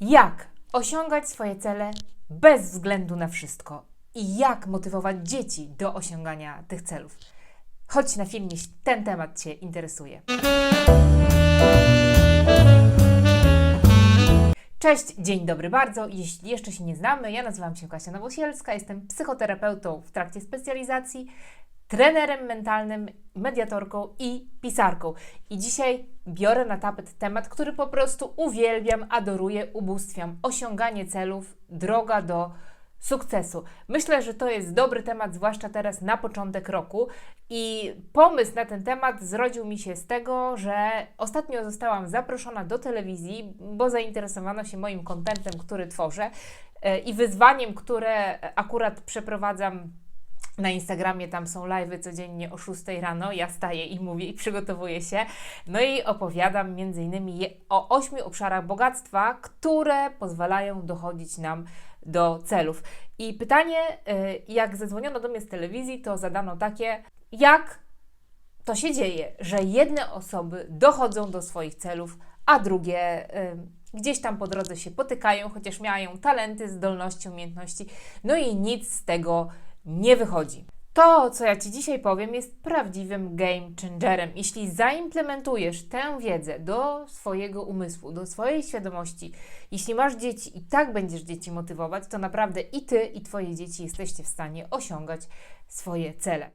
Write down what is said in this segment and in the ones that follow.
Jak osiągać swoje cele bez względu na wszystko i jak motywować dzieci do osiągania tych celów. Chodź na film, jeśli ten temat Cię interesuje. Cześć, dzień dobry bardzo. Jeśli jeszcze się nie znamy, ja nazywam się Kasia Nowosielska, jestem psychoterapeutą w trakcie specjalizacji, trenerem mentalnym, mediatorką i pisarką. I dzisiaj biorę na tapet temat, który po prostu uwielbiam, adoruję, ubóstwiam. Osiąganie celów, droga do sukcesu. Myślę, że to jest dobry temat, zwłaszcza teraz na początek roku. I pomysł na ten temat zrodził mi się z tego, że ostatnio zostałam zaproszona do telewizji, bo zainteresowano się moim kontentem, który tworzę e, i wyzwaniem, które akurat przeprowadzam na Instagramie tam są live'y codziennie o 6 rano. Ja staję i mówię i przygotowuję się. No i opowiadam między innymi o ośmiu obszarach bogactwa, które pozwalają dochodzić nam do celów. I pytanie, y, jak zadzwoniono do mnie z telewizji, to zadano takie, jak to się dzieje, że jedne osoby dochodzą do swoich celów, a drugie y, gdzieś tam po drodze się potykają, chociaż mają talenty, zdolności, umiejętności, no i nic z tego nie wychodzi. To, co ja Ci dzisiaj powiem, jest prawdziwym game changerem. Jeśli zaimplementujesz tę wiedzę do swojego umysłu, do swojej świadomości, jeśli masz dzieci i tak będziesz dzieci motywować, to naprawdę i Ty, i Twoje dzieci jesteście w stanie osiągać swoje cele.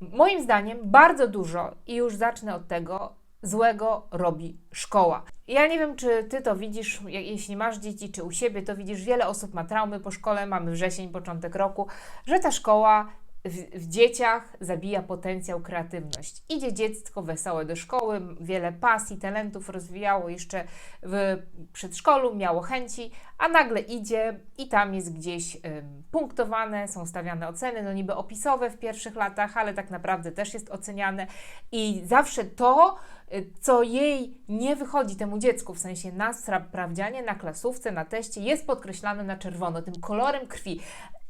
Moim zdaniem bardzo dużo, i już zacznę od tego, złego robi szkoła. Ja nie wiem, czy ty to widzisz, je- jeśli masz dzieci, czy u siebie to widzisz, wiele osób ma traumy po szkole, mamy wrzesień, początek roku, że ta szkoła w, w dzieciach zabija potencjał, kreatywność. Idzie dziecko wesołe do szkoły, wiele pasji, talentów rozwijało jeszcze w przedszkolu, miało chęci, a nagle idzie i tam jest gdzieś ym, punktowane, są stawiane oceny, no niby opisowe w pierwszych latach, ale tak naprawdę też jest oceniane i zawsze to, y, co jej nie wychodzi temu dziecku, w sensie na sprawdzianie, na klasówce, na teście, jest podkreślane na czerwono, tym kolorem krwi.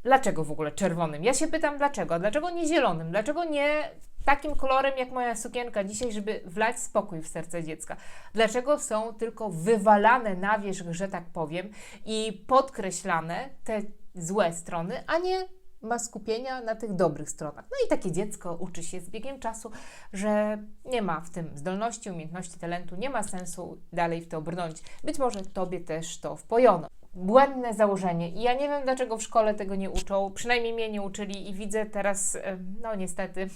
Dlaczego w ogóle czerwonym? Ja się pytam dlaczego. Dlaczego nie zielonym? Dlaczego nie takim kolorem jak moja sukienka dzisiaj, żeby wlać spokój w serce dziecka? Dlaczego są tylko wywalane na wierzch, że tak powiem, i podkreślane te złe strony, a nie ma skupienia na tych dobrych stronach. No i takie dziecko uczy się z biegiem czasu, że nie ma w tym zdolności, umiejętności, talentu, nie ma sensu dalej w to brnąć. Być może Tobie też to wpojono. Błędne założenie. I ja nie wiem, dlaczego w szkole tego nie uczą. Przynajmniej mnie nie uczyli i widzę teraz, no niestety,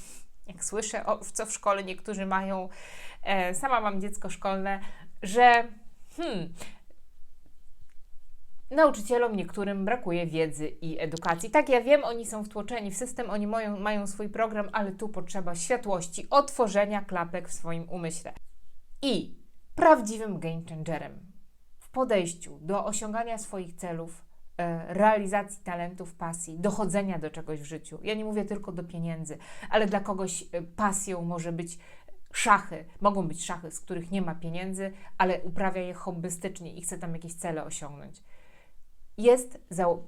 jak słyszę, o, co w szkole niektórzy mają, e, sama mam dziecko szkolne, że hmm, nauczycielom niektórym brakuje wiedzy i edukacji. Tak, ja wiem, oni są wtłoczeni w system, oni mają, mają swój program, ale tu potrzeba światłości, otworzenia klapek w swoim umyśle. I prawdziwym game changerem w podejściu do osiągania swoich celów, e, realizacji talentów, pasji, dochodzenia do czegoś w życiu. Ja nie mówię tylko do pieniędzy, ale dla kogoś e, pasją może być szachy. Mogą być szachy, z których nie ma pieniędzy, ale uprawia je hobbystycznie i chce tam jakieś cele osiągnąć jest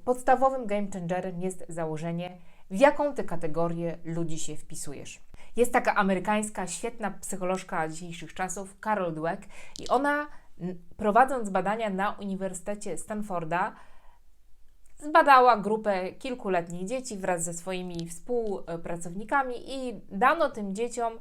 podstawowym game changerem jest założenie, w jaką ty kategorię ludzi się wpisujesz. Jest taka amerykańska, świetna psycholożka dzisiejszych czasów, Carol Dweck, i ona, prowadząc badania na Uniwersytecie Stanforda, zbadała grupę kilkuletnich dzieci wraz ze swoimi współpracownikami i dano tym dzieciom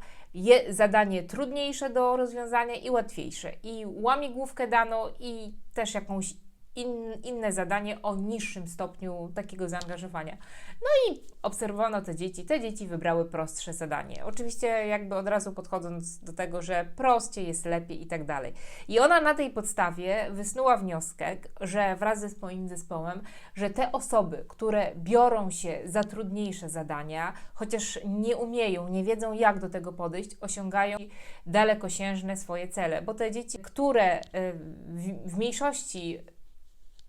zadanie trudniejsze do rozwiązania i łatwiejsze. I łamigłówkę dano i też jakąś in, inne zadanie o niższym stopniu takiego zaangażowania. No i obserwowano te dzieci. Te dzieci wybrały prostsze zadanie. Oczywiście jakby od razu podchodząc do tego, że prościej jest lepiej i tak dalej. I ona na tej podstawie wysnuła wniosek, że wraz ze swoim zespołem, że te osoby, które biorą się za trudniejsze zadania, chociaż nie umieją, nie wiedzą jak do tego podejść, osiągają dalekosiężne swoje cele. Bo te dzieci, które y, w mniejszości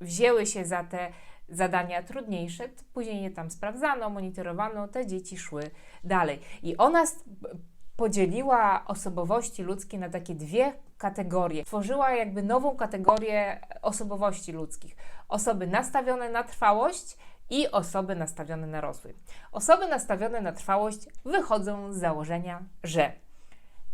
wzięły się za te zadania trudniejsze, później je tam sprawdzano, monitorowano, te dzieci szły dalej. I ona podzieliła osobowości ludzkie na takie dwie kategorie. Tworzyła jakby nową kategorię osobowości ludzkich. Osoby nastawione na trwałość i osoby nastawione na rozwój. Osoby nastawione na trwałość wychodzą z założenia, że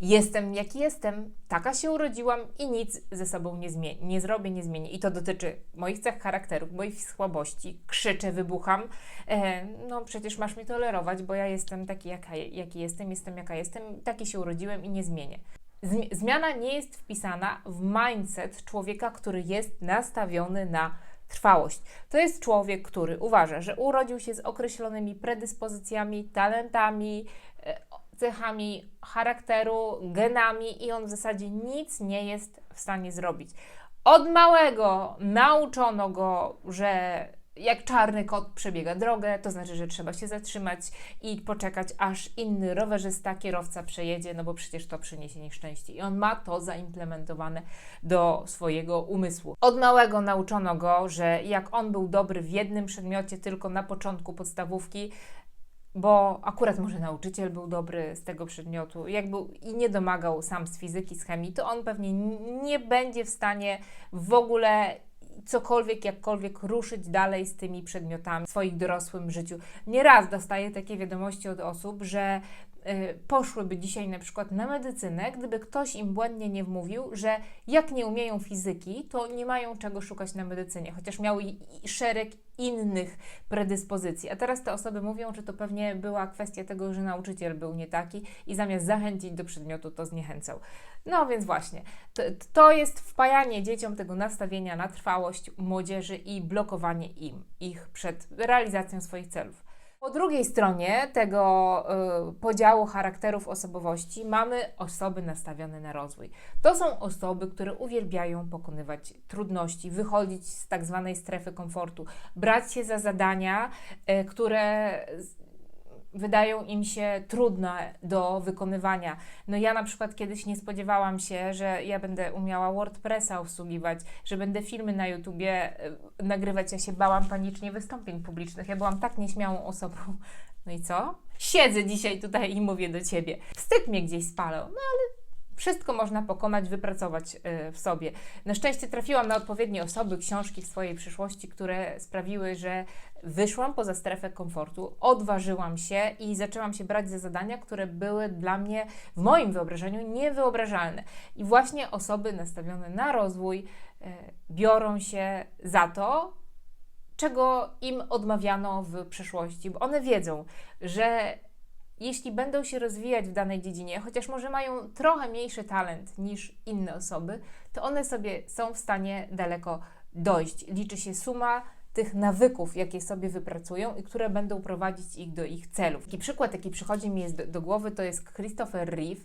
Jestem jaki jestem, taka się urodziłam i nic ze sobą nie zmienię, nie zrobię, nie zmienię. I to dotyczy moich cech charakteru, moich słabości. Krzyczę, wybucham. E, no przecież masz mnie tolerować, bo ja jestem taki, jaka, jaki jestem, jestem jaka jestem, taki się urodziłem i nie zmienię. Zmi- Zmiana nie jest wpisana w mindset człowieka, który jest nastawiony na trwałość. To jest człowiek, który uważa, że urodził się z określonymi predyspozycjami, talentami, e, cechami charakteru, genami i on w zasadzie nic nie jest w stanie zrobić. Od małego nauczono go, że jak czarny kot przebiega drogę, to znaczy, że trzeba się zatrzymać i poczekać, aż inny rowerzysta, kierowca przejedzie, no bo przecież to przyniesie nieszczęście. I on ma to zaimplementowane do swojego umysłu. Od małego nauczono go, że jak on był dobry w jednym przedmiocie tylko na początku podstawówki, bo akurat może nauczyciel był dobry z tego przedmiotu, jak był i nie domagał sam z fizyki, z chemii, to on pewnie nie będzie w stanie w ogóle cokolwiek, jakkolwiek ruszyć dalej z tymi przedmiotami w swoim dorosłym życiu. Nieraz dostaję takie wiadomości od osób, że poszłyby dzisiaj na przykład na medycynę, gdyby ktoś im błędnie nie wmówił, że jak nie umieją fizyki, to nie mają czego szukać na medycynie, chociaż miały szereg innych predyspozycji. A teraz te osoby mówią, że to pewnie była kwestia tego, że nauczyciel był nie taki i zamiast zachęcić do przedmiotu, to zniechęcał. No więc właśnie, to, to jest wpajanie dzieciom tego nastawienia na trwałość młodzieży i blokowanie im ich przed realizacją swoich celów. Po drugiej stronie tego y, podziału charakterów osobowości mamy osoby nastawione na rozwój. To są osoby, które uwielbiają pokonywać trudności, wychodzić z tak zwanej strefy komfortu, brać się za zadania, y, które wydają im się trudne do wykonywania. No ja na przykład kiedyś nie spodziewałam się, że ja będę umiała WordPressa obsługiwać, że będę filmy na YouTubie y, nagrywać. Ja się bałam panicznie wystąpień publicznych. Ja byłam tak nieśmiałą osobą. No i co? Siedzę dzisiaj tutaj i mówię do Ciebie. Wstyd mnie gdzieś spalał, no ale wszystko można pokonać, wypracować y, w sobie. Na szczęście trafiłam na odpowiednie osoby, książki w swojej przyszłości, które sprawiły, że wyszłam poza strefę komfortu, odważyłam się i zaczęłam się brać za zadania, które były dla mnie w moim wyobrażeniu niewyobrażalne. I właśnie osoby nastawione na rozwój y, biorą się za to, czego im odmawiano w przeszłości, bo one wiedzą, że jeśli będą się rozwijać w danej dziedzinie, chociaż może mają trochę mniejszy talent niż inne osoby, to one sobie są w stanie daleko dojść. Liczy się suma tych nawyków, jakie sobie wypracują i które będą prowadzić ich do ich celów. Taki przykład, jaki przychodzi mi do, do głowy, to jest Christopher Reeve.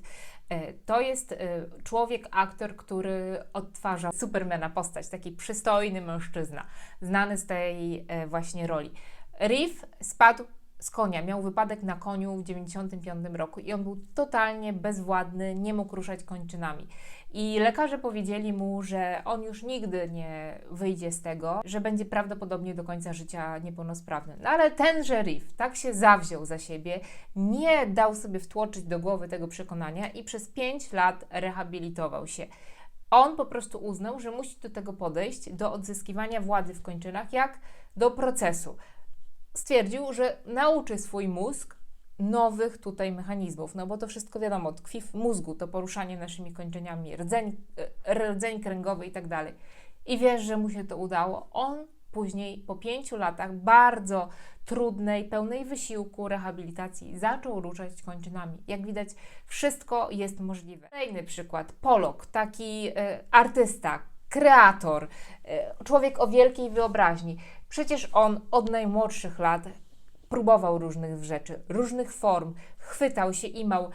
E, To jest e, człowiek, aktor, który odtwarza Supermana postać, taki przystojny mężczyzna, znany z tej e, właśnie roli. Reeve spadł z konia, miał wypadek na koniu w 95 roku i on był totalnie bezwładny, nie mógł ruszać kończynami. I lekarze powiedzieli mu, że on już nigdy nie wyjdzie z tego, że będzie prawdopodobnie do końca życia niepełnosprawny. No ale tenże Riff tak się zawziął za siebie, nie dał sobie wtłoczyć do głowy tego przekonania i przez 5 lat rehabilitował się. On po prostu uznał, że musi do tego podejść, do odzyskiwania władzy w kończynach, jak do procesu stwierdził, że nauczy swój mózg nowych tutaj mechanizmów, no bo to wszystko wiadomo, tkwi w mózgu, to poruszanie naszymi kończeniami, rdzeń, e, rdzeń kręgowy i tak dalej. I wiesz, że mu się to udało. On później, po pięciu latach bardzo trudnej, pełnej wysiłku rehabilitacji, zaczął ruszać kończynami. Jak widać, wszystko jest możliwe. Kolejny przykład, Polok, taki e, artysta, kreator, e, człowiek o wielkiej wyobraźni. Przecież on od najmłodszych lat próbował różnych rzeczy, różnych form, chwytał się, imał.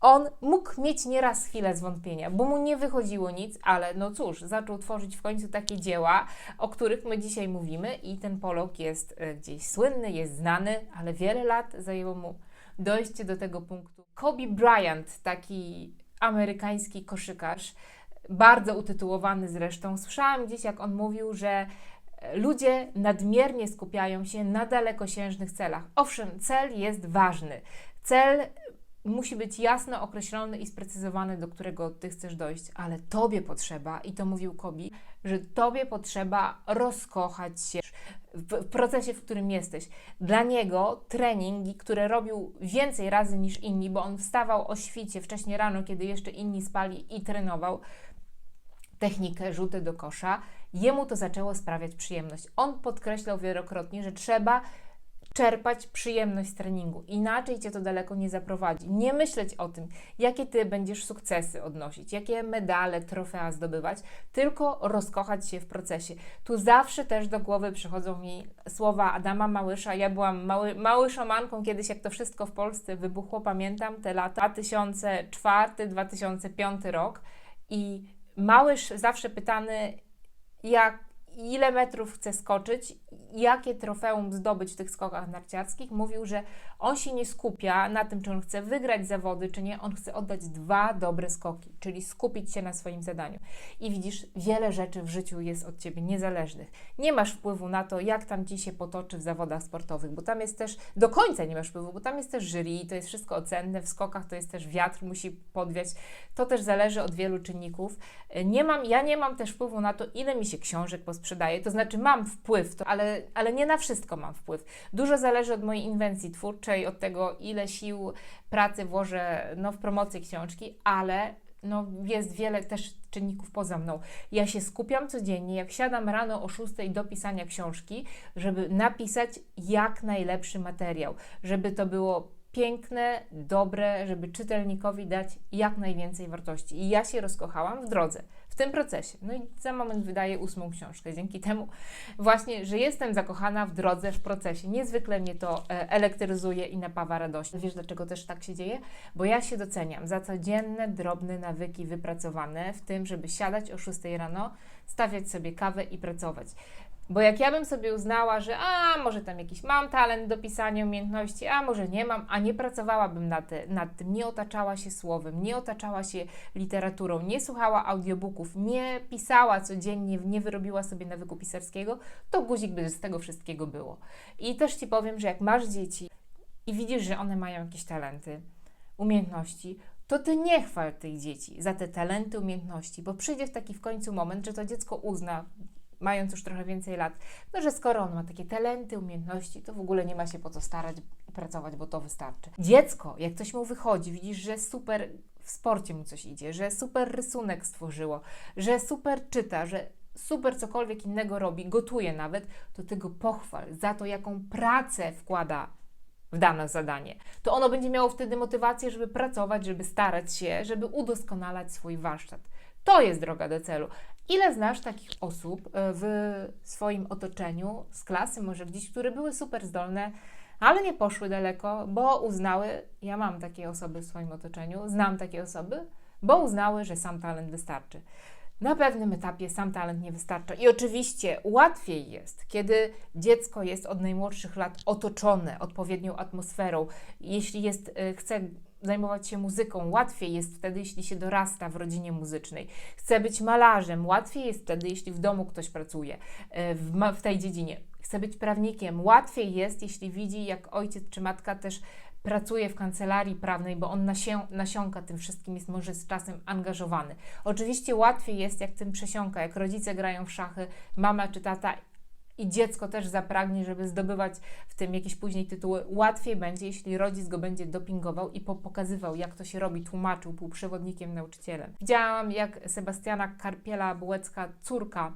On mógł mieć nieraz chwilę zwątpienia, bo mu nie wychodziło nic, ale no cóż, zaczął tworzyć w końcu takie dzieła, o których my dzisiaj mówimy i ten Polok jest e, gdzieś słynny, jest znany, ale wiele lat zajęło mu dojście do tego punktu. Kobe Bryant, taki amerykański koszykarz, bardzo utytułowany zresztą, słyszałam gdzieś, jak on mówił, że ludzie nadmiernie skupiają się na dalekosiężnych celach. Owszem, cel jest ważny. Cel musi być jasno określony i sprecyzowany, do którego ty chcesz dojść, ale tobie potrzeba, i to mówił Kobi, że tobie potrzeba rozkochać się, w, procesie, w którym jesteś. Dla niego treningi, które robił więcej razy niż inni, bo on wstawał o świcie wcześniej rano, kiedy jeszcze inni spali i trenował technikę rzuty do kosza, jemu to zaczęło sprawiać przyjemność. On podkreślał wielokrotnie, że trzeba czerpać przyjemność z treningu. Inaczej cię to daleko nie zaprowadzi. Nie myśleć o tym, jakie ty będziesz sukcesy odnosić, jakie medale, trofea zdobywać, tylko rozkochać się w procesie. Tu zawsze też do głowy przychodzą mi słowa Adama Małysza. Ja byłam mały, mały szamanką kiedyś, jak to wszystko w Polsce wybuchło. Pamiętam te lata 2004-2005 rok i Małysz zawsze pytany, jak, ile metrów chce skoczyć, jakie trofeum zdobyć w tych skokach narciarskich, mówił, że on się nie skupia na tym, czy on chce wygrać zawody, czy nie. On chce oddać dwa dobre skoki, czyli skupić się na swoim zadaniu. I widzisz, wiele rzeczy w życiu jest od ciebie niezależnych. Nie masz wpływu na to, jak tam ci się potoczy w zawodach sportowych, bo tam jest też, do końca nie masz wpływu, bo tam jest też jury, to jest wszystko ocenne, w skokach to jest też wiatr, musi podwiać. To też zależy od wielu czynników. Nie mam, ja nie mam też wpływu na to, ile mi się książek posprzedaje, to znaczy mam wpływ, to, ale, ale nie na wszystko mam wpływ. Dużo zależy od mojej inwencji twórczej, od tego, ile sił pracy włożę no, w promocję książki, ale no, jest wiele też czynników poza mną. Ja się skupiam codziennie, jak siadam rano o 6 do pisania książki, żeby napisać jak najlepszy materiał, żeby to było piękne, dobre, żeby czytelnikowi dać jak najwięcej wartości. I ja się rozkochałam w drodze, w tym procesie. No i za moment wydaję ósmą książkę. Dzięki temu właśnie, że jestem zakochana w drodze, w procesie. Niezwykle mnie to e, elektryzuje i napawa radością. Wiesz, dlaczego też tak się dzieje? Bo ja się doceniam za codzienne, drobne nawyki wypracowane w tym, żeby siadać o 6 rano, stawiać sobie kawę i pracować. Bo jak ja bym sobie uznała, że a może tam jakiś mam talent do pisania umiejętności, a może nie mam, a nie pracowałabym nad, nad tym, nie otaczała się słowem, nie otaczała się literaturą, nie słuchała audiobooków, nie pisała codziennie, nie wyrobiła sobie nawyku pisarskiego, to guzik by z tego wszystkiego było. I też Ci powiem, że jak masz dzieci i widzisz, że one mają jakieś talenty, umiejętności, to ty nie chwal tych dzieci za te talenty, umiejętności, bo przyjdzie w taki w końcu moment, że to dziecko uzna, mając już trochę więcej lat, no że skoro on ma takie talenty, umiejętności, to w ogóle nie ma się po co starać i pracować, bo to wystarczy. Dziecko, jak coś mu wychodzi, widzisz, że super w sporcie mu coś idzie, że super rysunek stworzyło, że super czyta, że super cokolwiek innego robi, gotuje nawet, to ty go pochwal za to, jaką pracę wkłada w dane zadanie. To ono będzie miało wtedy motywację, żeby pracować, żeby starać się, żeby udoskonalać swój warsztat. To jest droga do celu. Ile znasz takich osób e, w swoim otoczeniu, z klasy może gdzieś, które były super zdolne, ale nie poszły daleko, bo uznały, ja mam takie osoby w swoim otoczeniu, znam takie osoby, bo uznały, że sam talent wystarczy. Na pewnym etapie sam talent nie wystarcza. I oczywiście łatwiej jest, kiedy dziecko jest od najmłodszych lat otoczone odpowiednią atmosferą. Jeśli jest, e, chce zajmować się muzyką, łatwiej jest wtedy, jeśli się dorasta w rodzinie muzycznej. Chce być malarzem, łatwiej jest wtedy, jeśli w domu ktoś pracuje e, w, w tej dziedzinie. Chce być prawnikiem, łatwiej jest, jeśli widzi, jak ojciec czy matka też pracuje w kancelarii prawnej, bo on nasię, nasiąka tym wszystkim, jest może z czasem angażowany. Oczywiście łatwiej jest, jak tym przesiąka, jak rodzice grają w szachy, mama czy tata i dziecko też zapragnie, żeby zdobywać w tym jakieś później tytuły, łatwiej będzie, jeśli rodzic go będzie dopingował i pokazywał, jak to się robi, tłumaczył, był przewodnikiem, nauczycielem. Widziałam, jak Sebastiana Karpiela-Bułecka, córka,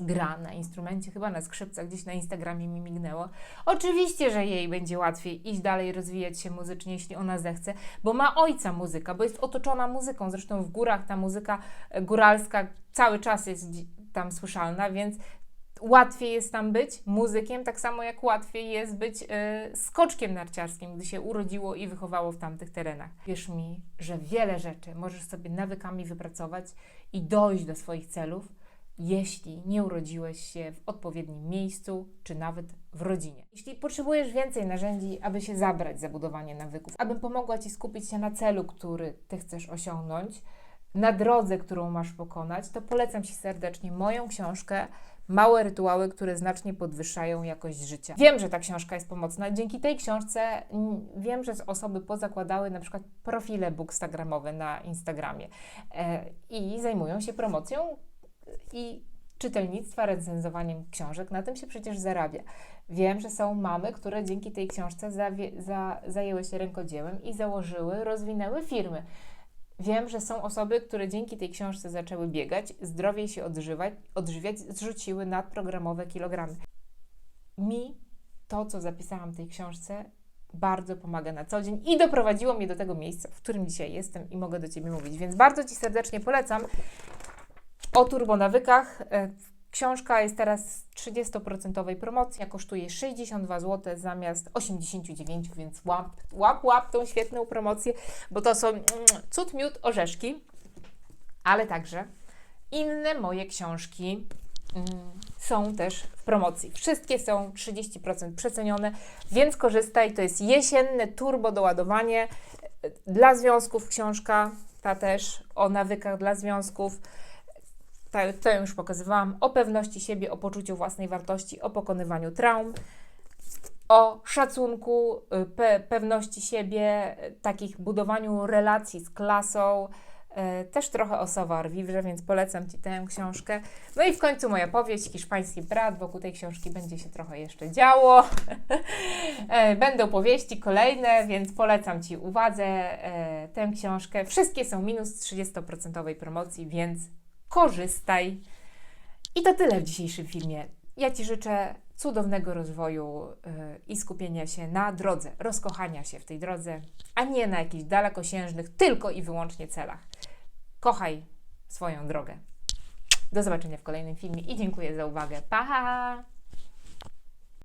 gra na instrumencie, chyba na skrzypcach, gdzieś na Instagramie mi mignęło. Oczywiście, że jej będzie łatwiej iść dalej, rozwijać się muzycznie, jeśli ona zechce, bo ma ojca muzyka, bo jest otoczona muzyką. Zresztą w górach ta muzyka góralska cały czas jest tam słyszalna, więc łatwiej jest tam być muzykiem, tak samo jak łatwiej jest być y, skoczkiem narciarskim, gdy się urodziło i wychowało w tamtych terenach. Wierz mi, że wiele rzeczy możesz sobie nawykami wypracować i dojść do swoich celów, jeśli nie urodziłeś się w odpowiednim miejscu, czy nawet w rodzinie. Jeśli potrzebujesz więcej narzędzi, aby się zabrać za budowanie nawyków, abym pomogła Ci skupić się na celu, który Ty chcesz osiągnąć, na drodze, którą masz pokonać, to polecam Ci serdecznie moją książkę Małe rytuały, które znacznie podwyższają jakość życia. Wiem, że ta książka jest pomocna. Dzięki tej książce mm, wiem, że osoby pozakładały na przykład profile bookstagramowe na Instagramie e, i zajmują się promocją i czytelnictwa, recenzowaniem książek. Na tym się przecież zarabia. Wiem, że są mamy, które dzięki tej książce zawie, za, zajęły się rękodziełem i założyły, rozwinęły firmy. Wiem, że są osoby, które dzięki tej książce zaczęły biegać, zdrowiej się odżywać, odżywiać, zrzuciły nadprogramowe kilogramy. Mi to, co zapisałam w tej książce, bardzo pomaga na co dzień i doprowadziło mnie do tego miejsca, w którym dzisiaj jestem i mogę do Ciebie mówić. Więc bardzo Ci serdecznie polecam o turbonawykach. Książka jest teraz w 30% promocji, a kosztuje 62 zł zamiast 89, więc łap, łap, łap tą świetną promocję, bo to są mm, cud, miód, orzeszki, ale także inne moje książki mm, są też w promocji. Wszystkie są 30% przecenione, więc korzystaj. To jest jesienne turbo doładowanie e, dla związków książka, ta też o nawykach dla związków. To, to już pokazywałam. O pewności siebie, o poczuciu własnej wartości, o pokonywaniu traum, o szacunku, y, pe, pewności siebie, y, takich budowaniu relacji z klasą, y, też trochę o savoir vivre, więc polecam Ci tę książkę. No i w końcu moja powieść, Hiszpański brat. Wokół tej książki będzie się trochę jeszcze działo. E, Będą powieści kolejne, więc polecam Ci uwadze e, tę książkę. Wszystkie są minus 30% promocji, więc korzystaj. I to tyle w dzisiejszym filmie. Ja Ci życzę cudownego rozwoju yy, i skupienia się na drodze, rozkochania się w tej drodze, a nie na jakichś dalekosiężnych tylko i wyłącznie celach. Kochaj swoją drogę. Do zobaczenia w kolejnym filmie i dziękuję za uwagę. Pa!